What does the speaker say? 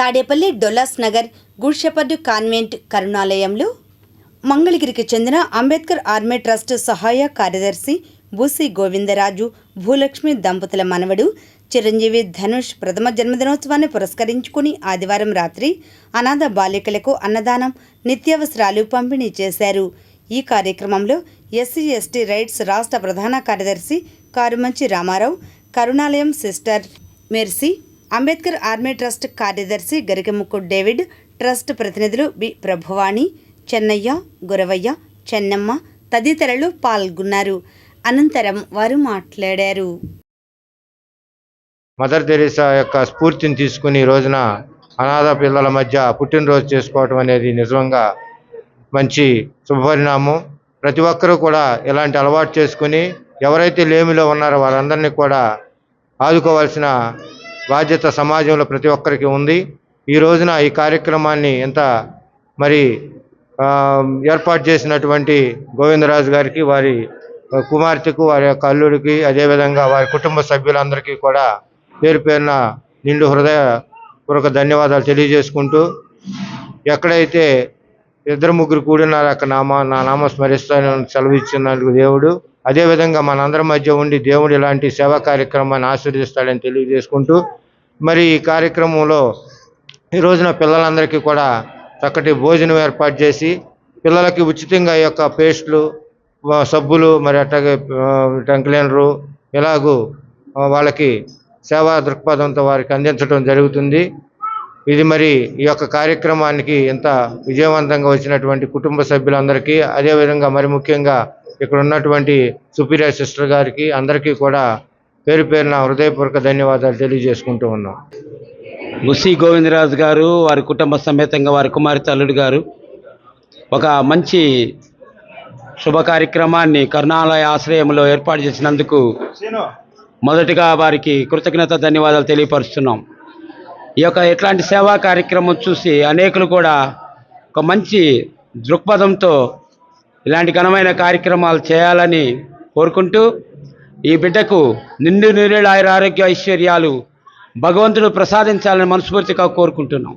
Tadepalli Dollas Nagar good shepherd convent కరుణాలయంలో మంగళగిరికి చెందిన Ambedkar army trust సహాయ కార్యదర్శి బూసి గోవిందరాజు భూలక్ష్మి దంపతుల మనవడు చిరంజీవి ధనుష్ ప్రథమ జన్మదినోత్సవాన్ని పురస్కరించుకుని ఆదివారం రాత్రి అనాథ బాలికలకు అన్నదానం నిత్యావసరాలు పంపిణీ చేశారు. ఈ కార్యక్రమంలో ఎస్సీ ఎస్టీ రైట్స్ రాష్ట్ర ప్రధాన కార్యదర్శి Karumanchi Ramarao Karunalayam sister Mercy Ambedkar army trust కార్యదర్శి గరికముక్కు డేవిడ్ ట్రస్ట్ ప్రతినిధులు బి ప్రభువాణి చెన్నయ్య గురవయ్య చెన్నమ్మ తదితరులు పాల్గొన్నారు. అనంతరం వారు మాట్లాడారు. మదర్ తెరీసా యొక్క స్ఫూర్తిని తీసుకుని ఈ రోజున అనాథ పిల్లల మధ్య పుట్టినరోజు చేసుకోవటం అనేది నిజంగా మంచి శుభపరిణామం. ప్రతి ఒక్కరూ కూడా ఇలాంటి అలవాటు చేసుకుని ఎవరైతే లేమిలో ఉన్నారో వాళ్ళందరినీ కూడా ఆదుకోవాల్సిన బాధ్యత సమాజంలో ప్రతి ఒక్కరికి ఉంది. ఈ రోజున ఈ కార్యక్రమాన్ని ఎంత మరి ఏర్పాటు చేసినటువంటి గోవిందరాజు గారికి వారి కుమార్తెకు వారి యొక్క అల్లుడికి అదేవిధంగా వారి కుటుంబ సభ్యులందరికీ కూడా పేరు పేరున నిండు హృదయపూర్వక ధన్యవాదాలు తెలియజేసుకుంటూ ఎక్కడైతే ఇద్దరు ముగ్గురు కూడినారు అక్కడ నామ నా నామ స్మరిస్తానని సెలవు ఇచ్చినందుకు దేవుడు. అదేవిధంగా మనందరి మధ్య ఉండి దేవుడు ఇలాంటి సేవా కార్యక్రమాన్ని ఆశీర్వదిస్తాడని తెలియజేసుకుంటూ మరి ఈ కార్యక్రమంలో ఈ రోజున పిల్లలందరికీ కూడా చక్కటి భోజనం ఏర్పాటు చేసి పిల్లలకి ఉచితంగా ఈ యొక్క పేస్ట్లు సబ్బులు మరి అట్లాగే టంక్లీనరు ఇలాగూ వాళ్ళకి సేవా దృక్పథంతో వారికి అందించడం జరుగుతుంది. ఇది మరి ఈ యొక్క కార్యక్రమానికి ఇంత విజయవంతంగా వచ్చినటువంటి కుటుంబ సభ్యులందరికీ అదేవిధంగా మరి ముఖ్యంగా ఇక్కడ ఉన్నటువంటి సుపీరియర్ సిస్టర్ గారికి అందరికీ కూడా పేరు పేరున హృదయపూర్వక ధన్యవాదాలు తెలియజేసుకుంటూ ఉన్నాం. ముసి గోవిందరాజు గారు వారి కుటుంబ సమేతంగా వారి కుమార్తె అల్లుడు గారు ఒక మంచి శుభ కార్యక్రమాన్ని కరుణాలయ ఆశ్రయంలో ఏర్పాటు చేసినందుకు మొదటిగా వారికి కృతజ్ఞత ధన్యవాదాలు తెలియపరుస్తున్నాం. ఈ యొక్క ఇట్లాంటి సేవా కార్యక్రమం చూసి అనేకులు కూడా ఒక మంచి దృక్పథంతో ఇలాంటి ఘనమైన కార్యక్రమాలు చేయాలని కోరుకుంటూ ఈ బిడ్డకు నిండు నీరేళ్ళ ఆయుర ఆరోగ్య ఐశ్వర్యాలు భగవంతుడు ప్రసాదించాలని మనస్ఫూర్తిగా కోరుకుంటున్నాం.